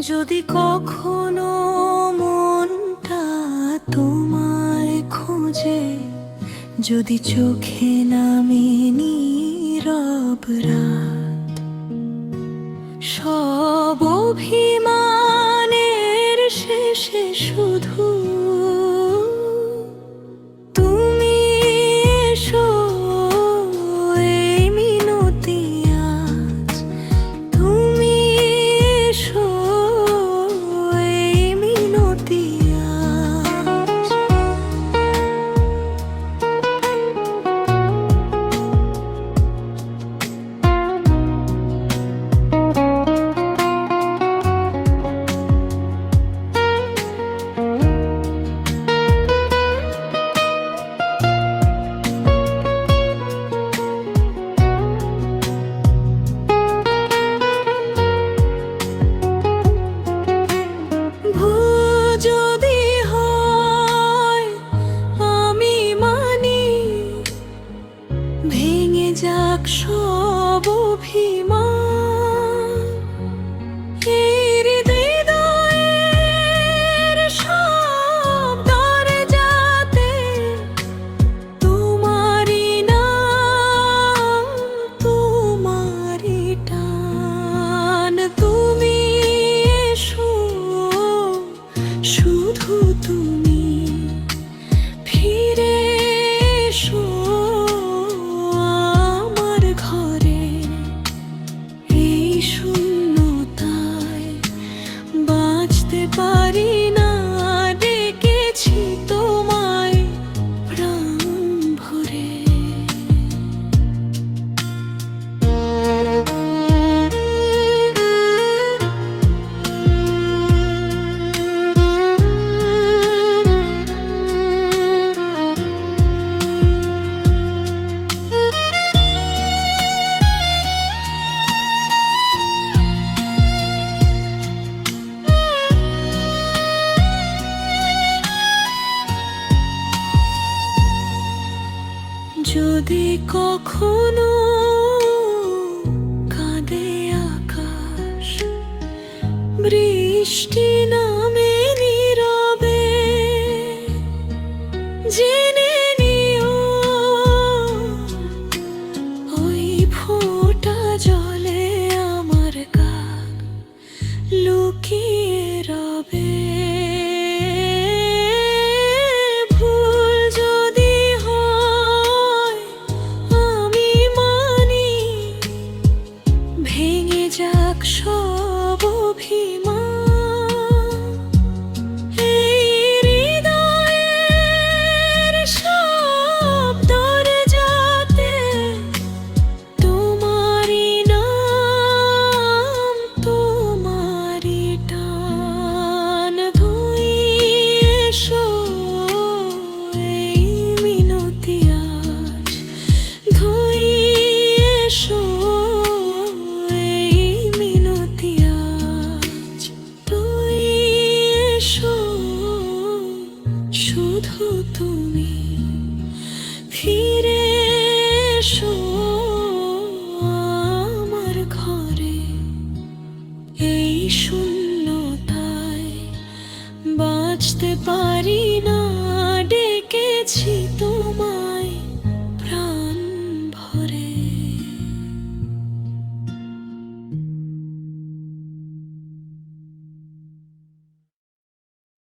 যদি কখনো মনটা তোমায় খোঁজে যদি চোখে নামে নীরব রাত সব অভিমান 说 যদি কখনো কাঁদে আকাশ বৃষ্টি নামে বুঝতে পারি না ডেকেছি তোমায়।